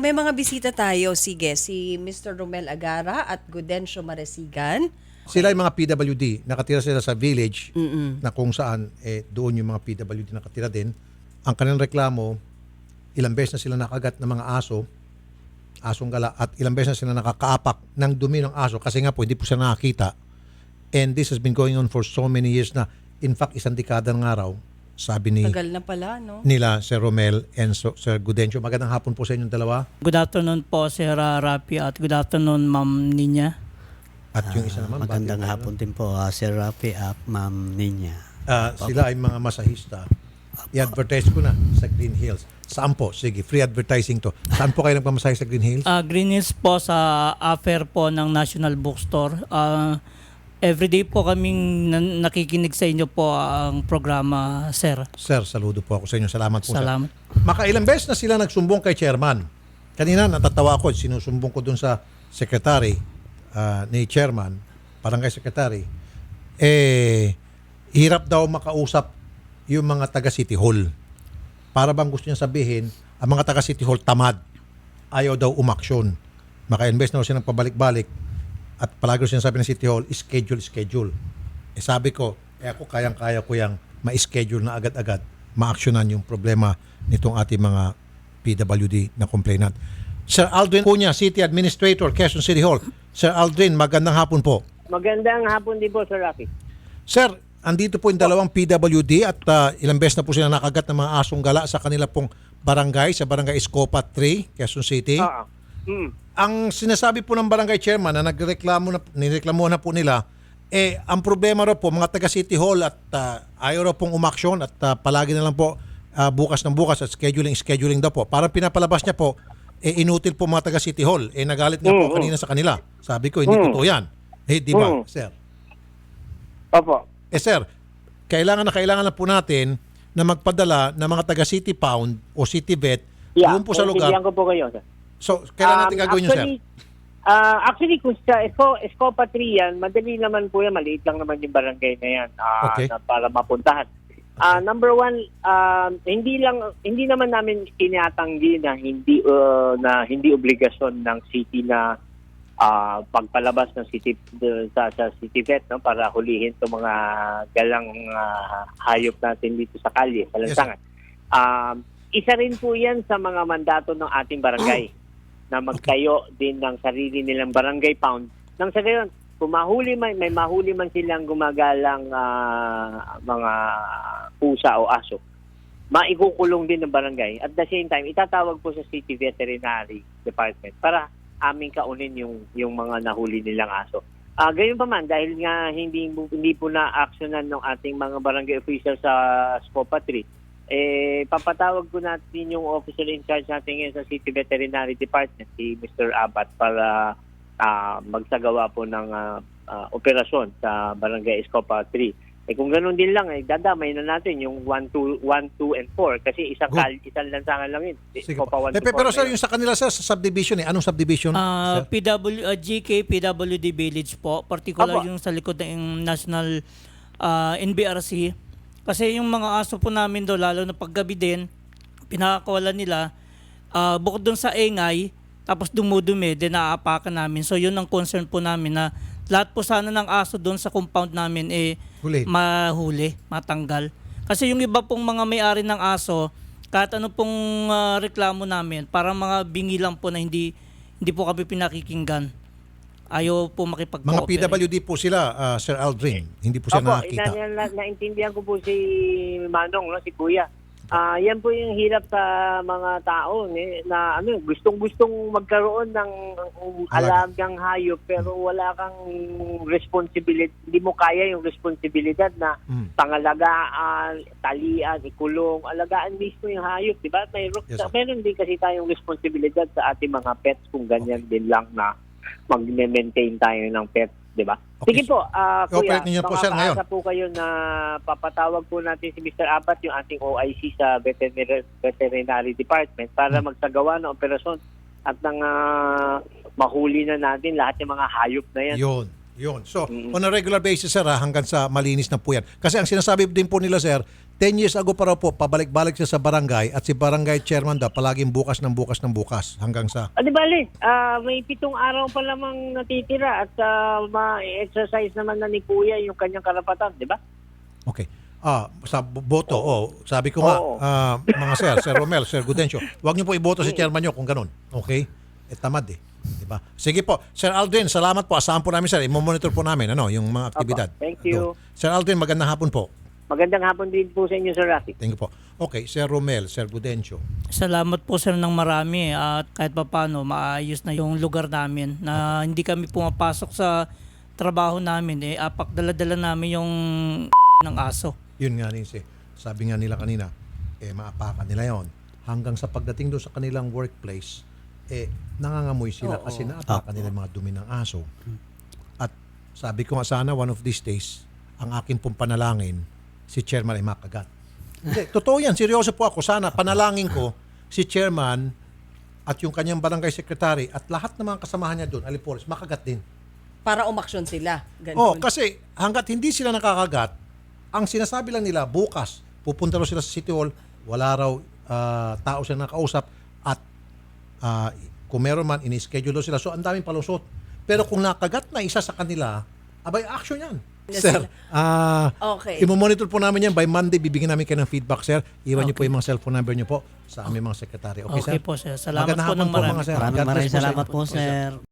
May mga bisita tayo, sige, si Mr. Romel Agara at Gudencio Maresigan. Sila yung mga PWD, nakatira sila sa village na kung saan eh, doon yung mga PWD nakatira din. Ang kanilang reklamo, ilang beses na sila nakagat ng mga aso, asong gala, at ilang beses na sila nakakaapak ng dumi ng aso kasi nga po hindi po sila nakakita. And this has been going on for so many years na in fact isang dekada ng araw, sabi ni Tagal na pala, no? nila Sir Romel and so, Sir Gudencio. Magandang hapon po sa inyong dalawa. Good afternoon po, Sir Rapi, at good afternoon, Ma'am Ninya. At yung isa naman, Magandang bakit- hapon din po, ah, Sir Rafi at Ma'am Ninya. Ah, sila ay mga masahista. I-advertise ko na sa Green Hills. Saan po? Sige, free advertising to. Saan po kayo nagpamasahe sa Green Hills? Uh, Green Hills po sa affair po ng National Bookstore. Uh, everyday po kaming nan- nakikinig sa inyo po ang programa, Sir. Sir, saludo po ako sa inyo. Salamat po. Salamat. Sir. Makailang beses na sila nagsumbong kay chairman. Kanina natatawa ako, sinusumbong ko dun sa secretary ah, ni chairman, barangay secretary. Eh, hirap daw makausap yung mga taga City Hall. Para bang gusto niya sabihin, ang mga taga City Hall tamad. Ayaw daw umaksyon. Maka-invest na daw siya ng pabalik-balik. At palagi siya sabi ng City Hall, schedule, schedule. Eh sabi ko, eh ako kayang-kaya ko yung ma-schedule na agad-agad, ma-actionan yung problema nitong ating mga PWD na complainant. Sir Aldrin Cunha, City Administrator, Quezon City Hall. Sir Aldrin, magandang hapon po. Magandang hapon din po, Sir Rafi. Sir, andito po yung dalawang PWD at ah, ilang beses na po sila nakagat ng mga asong gala sa kanila pong barangay, sa barangay Escopa 3, Quezon City. Oo. Hmm. Ang sinasabi po ng barangay chairman na nagreklamo na, nireklamo na po nila, eh, ang problema raw po, mga taga City Hall at ah, ayaw raw pong umaksyon at ah, palagi na lang po ah, bukas ng bukas at scheduling, scheduling daw po. Para pinapalabas niya po, eh, inutil po mga taga City Hall. Eh, nagalit nga po Mm, kanina sa kanila. Sabi ko, hindi Mm. totoo yan. Eh, di ba, Mm. sir? Opo. Eh, sir, kailangan na kailangan na po natin na magpadala ng mga taga City Pound o City Vet Yeah, doon po sa lugar. ko po kayo, sir. So, kailangan natin Um, gagawin yun, sir? actually, ah, actually, kung sa Esco, Escopa 3 yan, madali naman po yan. Maliit lang naman yung barangay na yan ah, Okay. na para mapuntahan. Ah, number one, um, hindi lang hindi naman namin tinatanggi na hindi uh, na hindi obligasyon ng city na ah, pagpalabas ng city de- sa, sa city vet no para hulihin 'tong mga galang ah, hayop natin dito sa kalye, sa Yes, lansangan. Um, isa rin po 'yan sa mga mandato ng ating barangay na magtayo din ng sarili nilang barangay pound. Nang sa gayon, kung mahuli man, may mahuli man silang gumagalang ah, mga pusa o aso, maikukulong din ng barangay. At the same time, itatawag po sa City Veterinary Department para aming kaunin yung yung mga nahuli nilang aso. Ah, gayon pa man dahil nga hindi hindi po na actionan ng ating mga barangay official sa Scopa 3 eh papatawag ko natin yung officer in charge natin ngayon sa City Veterinary Department si Mr. Abat para ah, magsagawa po ng ah, ah, operasyon sa Barangay Escopa 3. Eh kung ganoon din lang eh dadamay na natin yung 1 2 1 2 and 4 kasi isang kal isang lansangan lang yun. Sige Escopa po. 1 Eh, pe- pero sir, yung sa kanila sir, sa subdivision eh. Anong subdivision? Uh, sir? PW, uh, GK PWD Village po, particular Apo. yung sa likod ng National uh, NBRC. Kasi yung mga aso po namin do lalo na paggabi din, pinakakawalan nila, uh, bukod dun sa engay, tapos dumudumi, din naaapakan namin. So yun ang concern po namin na lahat po sana ng aso doon sa compound namin eh Huli. mahuli, matanggal. Kasi yung iba pong mga may-ari ng aso, kahit ano pong ah, reklamo namin, parang mga bingi lang po na hindi hindi po kami pinakikinggan. Ayaw po makipag Mga PWD po sila, ah, Sir Aldrin. Hindi po sila Opo, nakakita. na, na, naintindihan ko po si Manong, no, si Kuya. Ah, yan po yung hirap sa mga tao eh, na ano, gustong-gustong magkaroon ng Alaga. alagang hayop pero wala kang responsibility, hindi mo kaya yung responsibilidad na Mm. pangalagaan, talian, ikulong, alagaan mismo yung hayop, di ba? May, Yes, sir. meron din kasi tayong responsibilidad sa ating mga pets kung ganyan din lang na mag-maintain tayo ng pets, di ba? Okay, Sige po, ah, kuya, ninyo po, sir, ngayon. po kayo na papatawag po natin si Mr. Abat, yung ating OIC sa Veterinary, Veterinary Department para Hmm. magsagawa ng operasyon at nang ah, mahuli na natin lahat ng mga hayop na yan. Yun. Yun. So, on a regular basis, sir, ha, hanggang sa malinis na po yan. Kasi ang sinasabi din po nila, sir, 10 years ago pa raw po, pabalik-balik siya sa barangay at si barangay chairman daw palaging bukas ng bukas ng bukas hanggang sa... Ah, di bali, ah, may pitong araw pa lamang natitira at ah, ma-exercise naman na ni Kuya yung kanyang karapatan, di ba? Okay. Ah, sa bo- boto, oh, sabi ko nga, Oo. ah, mga sir, Sir Romel, Sir Gudencio, huwag niyo po iboto si chairman niyo kung ganun. Okay? Eh, tamad eh. Diba? Sige po. Sir Aldrin, salamat po. Asahan po namin, sir. Imo-monitor po namin ano, yung mga aktibidad. Thank you. Doon. Sir Aldrin, magandang hapon po. Magandang hapon din po sa inyo, Sir Rafi. Thank you po. Okay, Sir Romel, Sir Gudencio. Salamat po sir ng marami at kahit papano maayos na yung lugar namin na hindi kami pumapasok sa trabaho namin eh apak dala-dala namin yung ng aso. Yun nga Ninsi. Sabi nga nila kanina, eh maapakan nila yon. Hanggang sa pagdating doon sa kanilang workplace, eh nangangamoy sila kasi naapakan nila yung mga dumi ng aso. At sabi ko nga sana one of these days, ang akin pong panalangin, si chairman ay makagat. Hindi, totoo yan. Seryoso po ako. Sana panalangin ko si chairman at yung kanyang barangay secretary at lahat ng mga kasamahan niya doon, alipolis, makagat din. Para umaksyon sila. Ganun. Oh, kasi hanggat hindi sila nakakagat, ang sinasabi lang nila bukas pupunta raw sila sa City Hall, wala raw ah, tao sila nakausap ah, kung meron man ini-schedule sila. So ang daming palusot. Pero kung nakagat na isa sa kanila, abay action 'yan. Yes, Sir, ah Okay. imo-monitor po namin yan by Monday. Bibigyan namin kayo ng feedback, sir. Iwan niyo po yung mga cellphone number niyo po sa aming mga sekretary. Okay, Okay sir? po sir. Salamat Magandang po ng marami. mga sir. Maraming maraming po sa salamat inyo. po, sir.